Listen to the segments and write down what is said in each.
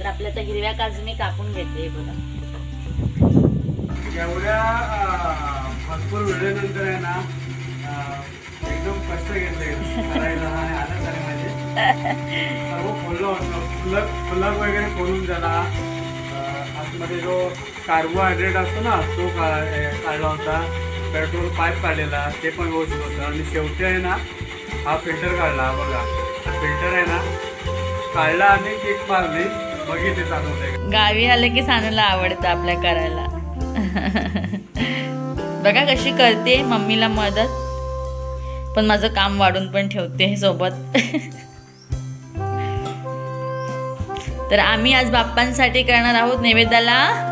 तर आपल्या त्या हिरव्या काजू मी कापून घेते हे बघा. एवढ्या भरपूर वेळेनंतर आहे ना एकदम कष्ट घेतले करायला आनंद झाले माझे. सर्व खोललं होतं. फुलक फुलक वगैरे खोलून झाला. आतमध्ये जो कार्बोहायड्रेट असतो ना तो का काढला होता. पेट्रोल पाईप काढलेला ते पण व्यवस्थित होतं. आणि शेवटी आहे ना हा फिल्टर काढला. बघा हा फिल्टर आहे ना काढला आणि केक मारली. गावी आलं की सानूला आवडतं आपल्या करायला. बघा कशी करते मम्मीला मदत. पण माझं काम वाढून पण ठेवते सोबत. तर आम्ही आज बाप्पांसाठी करणार आहोत नैवेद्याला.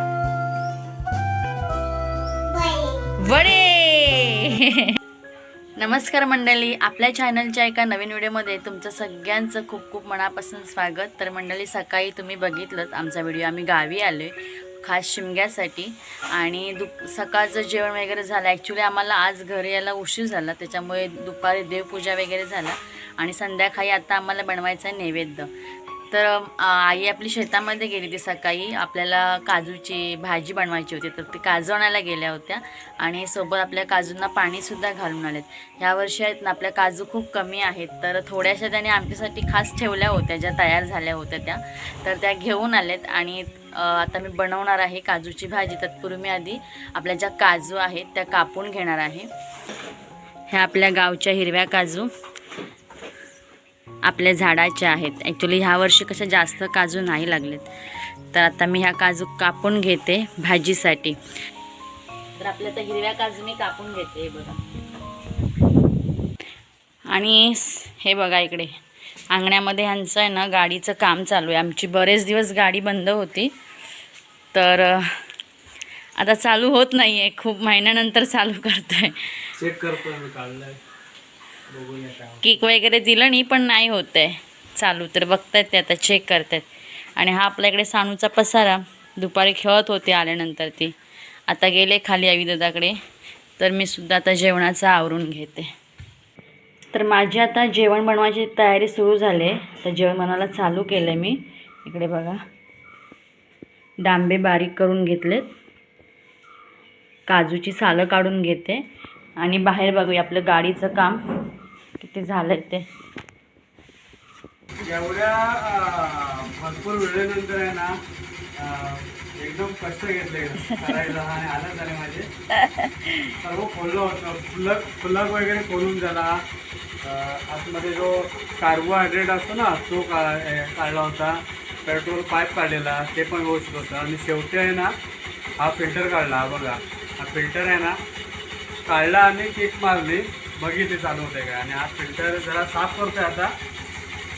वडे! नमस्कार मंडळी आपल्या चॅनलच्या एका नवीन व्हिडिओमध्ये तुमचं सगळ्यांचं खूप खूप मनापासून स्वागत. तर मंडळी सकाळी तुम्ही बघितलंच आमचा व्हिडिओ आम्ही गावी आलो आहे खास शिमग्यासाठी. आणि दुप सकाळचं जेवण वगैरे झालं. ॲक्च्युली आम्हाला आज घरी यायला उशीर झाला त्याच्यामुळे दुपारी देवपूजा वगैरे झाला. आणि संध्याकाळी आता आम्हाला बनवायचं आहे नैवेद्य. तर आई आपली शेतामध्ये गेली ती सकाळी. आपल्याला काजूची भाजी बनवायची होती. तर ते काजू आणायला गेल्या होत्या. आणि सोबत आपल्या काजूंना पाणीसुद्धा घालून आलेत. ह्या वर्षी आहेत ना आपल्या काजू खूप कमी आहेत. तर थोड्याशा त्याने आमच्यासाठी खास ठेवल्या होत्या ज्या तयार झाल्या होत्या त्या. तर त्या घेऊन आल्यात आणि आता मी बनवणार आहे काजूची भाजी. तत्पूर्वी मी आधी आपल्या ज्या काजू आहेत त्या कापून घेणार आहे. ह्या आपल्या गावच्या हिरव्या काजू. आपल्या झाडाच्या आहेत. ॲक्च्युली ह्या वर्षी कशा जास्त काजू नाही लागलेत. तर आता मी ह्या काजू कापून घेते भाजीसाठी. तर आपल्या तर हिरव्या काजू मी कापून घेते बघा. आणि हे बघा इकडे. अंगण्यामध्ये ह्यांचं आहे ना गाडीचं काम चालू आहे. आमची बरेच दिवस गाडी बंद होती. तर आता चालू होत नाही आहे खूप महिन्यानंतर चालू करतोय. चेक करतो मी काढलाय बघूया काय किक वगैरे दिलं नाही पण नाही होत आहे. चालू तर बघतायत ते आता चेक करतायत. आणि हा आपल्याकडे सानूचा पसारा. दुपारी खेळत होते आल्यानंतर ती. आता गेले खाली आविदादाकडे तर मी सुद्धा आता जेवणाचं आवरून घेते. तर माझी आता जेवण बनवायची तयारी सुरू झाली. आहे तर जेवण बनवायला चालू केलं आहे मी. इकडे बघा. डांबे बारीक करून घेतलेत. काजूची सालं काढून घेते. आणि बाहेर बघूया आपलं गाडीचं काम. किती झालंय ते. एवढ्या भरपूर वेळेनंतर आहे ना एकदम कष्ट घेतले करायला आणि आलं झाले माझे. सर्व खोललं होतं. फुलक फुलक वगैरे खोलून झाला. आतमध्ये जो कार्बोहायड्रेट असतो ना तो का काढला होता. पेट्रोल पाईप काढलेला ते पण व्यवस्थित होतं. आणि शेवटी आहे ना हा फिल्टर काढला. बघा हा फिल्टर आहे ना काढला आणि किक मारली. बघितली चालू होते का आणि हा फिल्टर जरा साफ करतोय आता.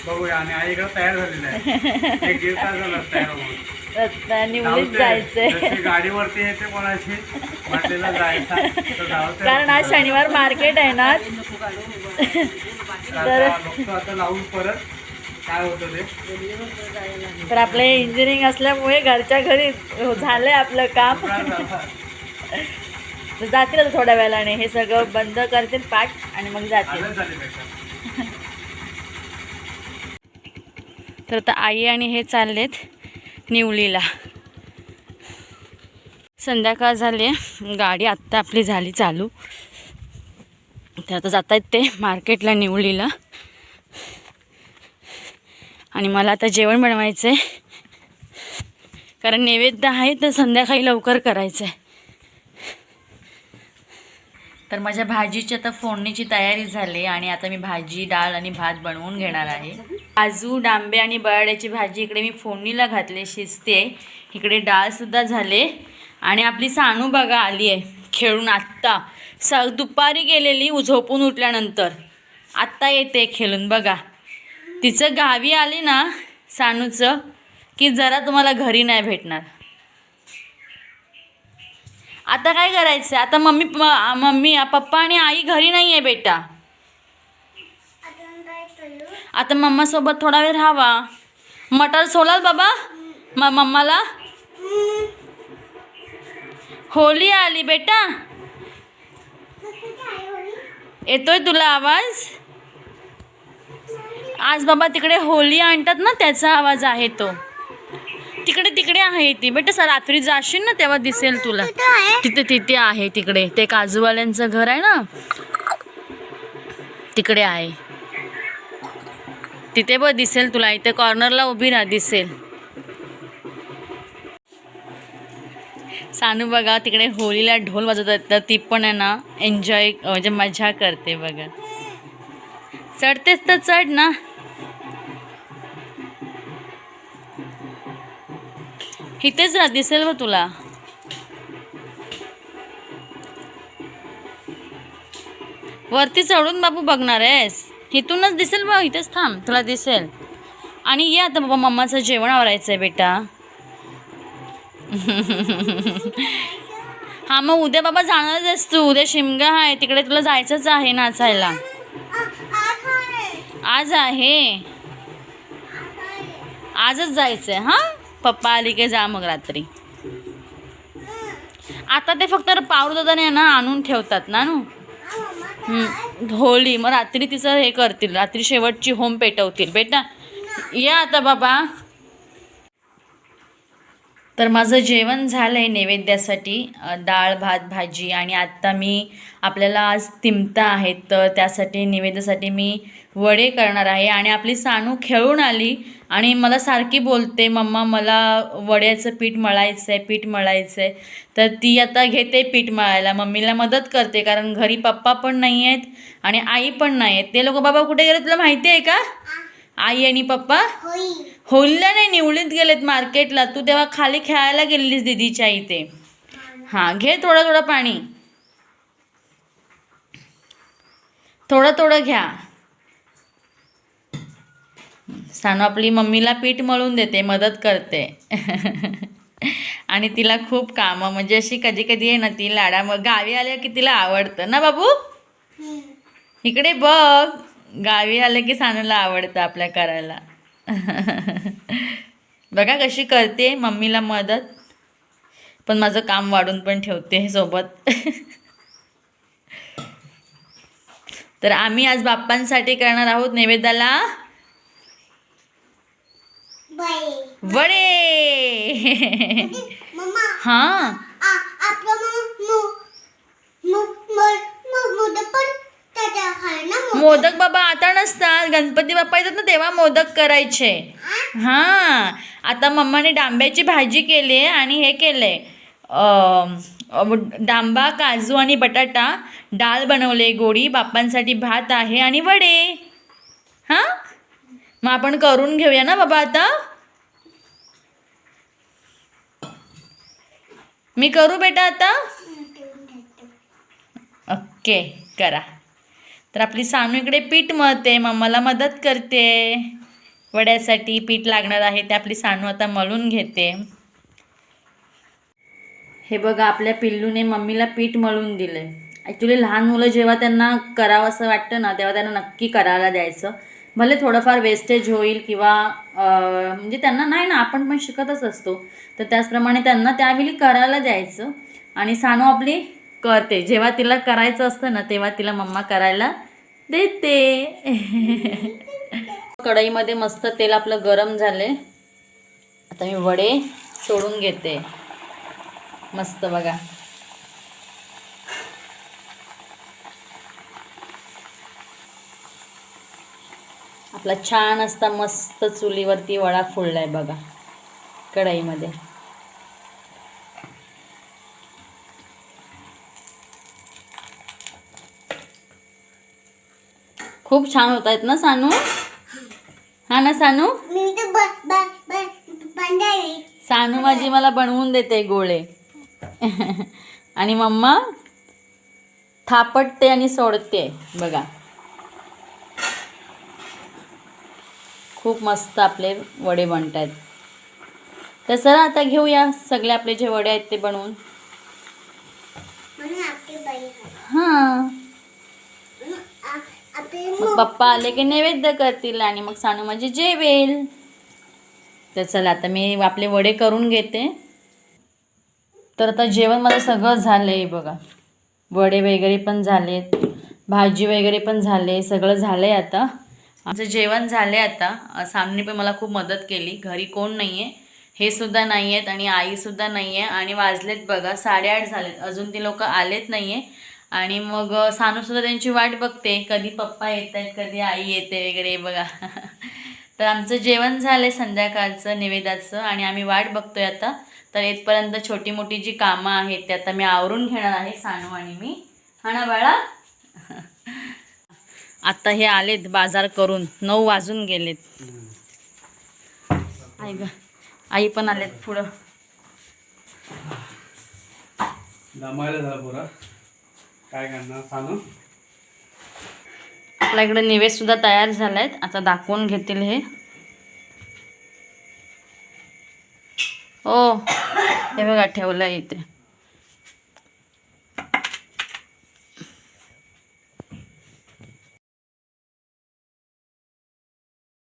बघूया. आणि आई इकडं तयार झालेली आहे. एक दीड तास झाला तयार होऊन. निवडीत जायचंय. जशी गाडीवरती येते कोणाची म्हटलेलं जायचं. तर. कारण आज शनिवार मार्केट आहे ना आता बघतो आता लावून परत काय होतं ते? तर आपले इंजिनिअरिंग असल्यामुळे घरच्या घरी झालंय आपलं काम. काय? तर जातील आता थोड्या वेळाने. हे सगळं बंद करतील पाठ आणि मग जातील. तर आता आई आणि हे चाललेत निवलीला. संध्याकाळ झाली गाडी आत्ता आपली झाली चालू. तर आता जात आहेत ते मार्केटला निवलीला. आणि मला आता जेवण बनवायचं आहे कारण नैवेद्य आहे तर संध्याकाळी लवकर करायचं आहे तर माझ्या भाजीची आता फोडणीची तयारी झाली आणि आता मी भाजी डाळ आणि भात बनवून घेणार आहे. काजू डांबे आणि बटाट्याची भाजी इकडे मी फोडणीला घातले शिजते. इकडे डाळसुद्धा झाले. आणि आपली सानू बघा आली आहे खेळून आत्ता. स दुपारी गेलेली उ- झोपून उठल्यानंतर. आत्ता येते खेळून बघा. तिचं गावी आली ना सानूचं की जरा तुम्हाला घरी नाही भेटणार. आता काय करायचं? आता मम्मी मम्मी पप्पा आणि आई घरी नाही आहे बेटा. आता मम्मासोबत थोडा वेळ राहावा. मटर सोलाल बाबा? म मम्माला? होली आली बेटा. येतोय तुला आवाज? आज बाबा तिकडे होली आणतात ना त्याचा आवाज आहे तो. तिकडे तिकडे आहे ती. बेटा सर रात्री जाशील ना तेव्हा दिसेल तुला. तिथे तिथे आहे तिकडे. ते काजूवाल्यांचं घर आहे ना? तिकडे आहे. तिथे बघ दिसेल तुला. इथे कॉर्नरला उभी राहा दिसेल. सानू बघा तिकडे होळीला ढोल वाजवत तर ती पण आहे ना एन्जॉय म्हणजे मजा करते बघा. चढतेच तर चढ ना. इथेच राहा दिसेल व तुला. वरती चढून बाबू बघणार आहेस. इथूनच दिसेल बा इथेच थांब तुला दिसेल. आणि ये आता बाबा मम्माचं जेवण आवरायचं आहे बेटा. हा मग उद्या बाबा जाणारच आहेस तू. उद्या शिमगा आहे तिकडे तुला जायचंच आहे नाचायला. आज आहे. आजच जायचंय हा? पप्पा आली की जा मग रात्री. आता ते फक्त पावरदादाने ना आणून ठेवतात ना नू? होळी. मग रात्री तिचं हे करतील. रात्री शेवटची होम पेटवतील. बेटा या आता बाबा. तर माझं जेवण झालं आहे नैवेद्यासाठी डाळ भात भाजी आणि आत्ता मी आपल्याला आज तिमता आहेत. तर त्यासाठी नैवेद्यासाठी मी वडे करणार आहे आणि आपली सानू खेळून आली आणि मला सारखी बोलते मम्मा मला वड्याचं पीठ मळायचं आहे पीठ मळायचं आहे तर ती आता घेते पीठ मळायला. मम्मीला मदत करते कारण घरी पप्पा पण नाही आहेत आणि आई पण नाही आहेत. ते लोक बाबा कुठे गेले? तुला माहिती आहे का? आई आणि पप्पा? होळीला नाही निवळीत गेलेत मार्केटला. तू तेव्हा खाली खेळायला गेलेलीस दीदीच्या इथे. हां घे थोडं थोडं पाणी. थोडं थोडं घ्या. सानू आपली मम्मीला पीठ मळून देते मदत करते. आणि तिला खूप कामं म्हणजे अशी कधी कधी आहे ना ती लाडा मग गावी आल्या की तिला आवडतं. ना बाबू? इकडे बघ. गावी आलं की सानूला आवडतं आपल्या करायला. बघा कशी करते मम्मीला मदत. पण माझं काम वाढून पण ठेवते सोबत. तर आम्ही आज बाप्पांसाठी करणार आहोत नैवेद्याला. वडे. हां. मोदक बाबा आता नसतात. गणपती बाप्पा येतात ना तेव्हा मोदक करायचे. हां. आता मम्माने डांब्याची भाजी केली आहे आणि हे केलं आहे डांबा काजू आणि बटाटा डाळ बनवले गोडी बाप्पांसाठी भात आहे आणि वडे. हां? मग आपण करून घेऊया ना बाबा आता? मी करू बेटा आता? ओके करा. तर आपली सानू इकडे पीठ मळते मम्माला मदत करते. वड्यासाठी पीठ लागणार आहे ते आपली सानू आता मळून घेते. हे बघा आपल्या पिल्लूने मम्मीला पीठ मळून दिलं ॲक्च्युली लहान मुलं जेव्हा त्यांना करावं असं वाटतं ना तेव्हा त्यांना नक्की करायला द्यायचं. भले थोडंफार वेस्टेज होईल किंवा म्हणजे त्यांना नाही ना आपण पण शिकतच असतो. तर त्याचप्रमाणे त्यांना त्यावेळी करायला द्यायचं. आणि सानू आपली करते. जेव्हा तिला करायचं असतं ना तेव्हा तिला मम्मा करायला देते. कढईमध्ये मस्त तेल आपलं गरम झाले. आता मी वडे सोडून घेते. मस्त बघा. आपला छान असता मस्त चुलीवरती वडा फुललाय बघा कढईमध्ये. खूप छान होत आहेत ना सानू? हा ना सानू? सानू माझी मला बनवून देते गोळे. आणि मम्मा थापटते आणि सोडते बघा. खूप मस्त आपले वडे बनत आहेत तर चला आता घेऊया सगळे आपले जे वडे आहेत ते बनवून. हां. मग पप्पा आले की नैवेद्य करतील आणि मग सानू माझी जेवेल. तर चला आता मी आपले वडे करून घेते. तर आता जेवण माझं सगळं झालं आहे बघा. वडे वगैरे पण झालेत. भाजी वगैरे पण झाले सगळं झालं आहे आता. आमचं जेवण झालं आहे आता सामने पण मला खूप मदत केली. घरी कोण नाही आहे हे सुद्धा नाही आहेत आणि आईसुद्धा नाही आहे आणि वाजलेत बघा साडेआठ झालेत. अजून ती लोक आलेत नाही आहे आणि मग सानूसुद्धा त्यांची वाट बघते. कधी पप्पा येत आहेत कधी आई येते वगैरे बघा. तर आमचं जेवण झालं आहे संध्याकाळचं निवेदाचं. आणि आम्ही वाट बघतोय आता. तर येतपर्यंत छोटी मोठी जी कामं आहेत ते आता मी आवरून घेणार आहे सानू आणि मी. हा ना बाळा? आता हे आलेत बाजार करून. नऊ वाजून गेलेत. आई ग आई पण आलेत पुढं. दमायला झाला पुरा. काय करणार सांगू? आपल्या इकडे निवेद सुद्धा तयार झालायत. आता दाखवून घेतील हे. हो हे बघा ठेवलं इथे.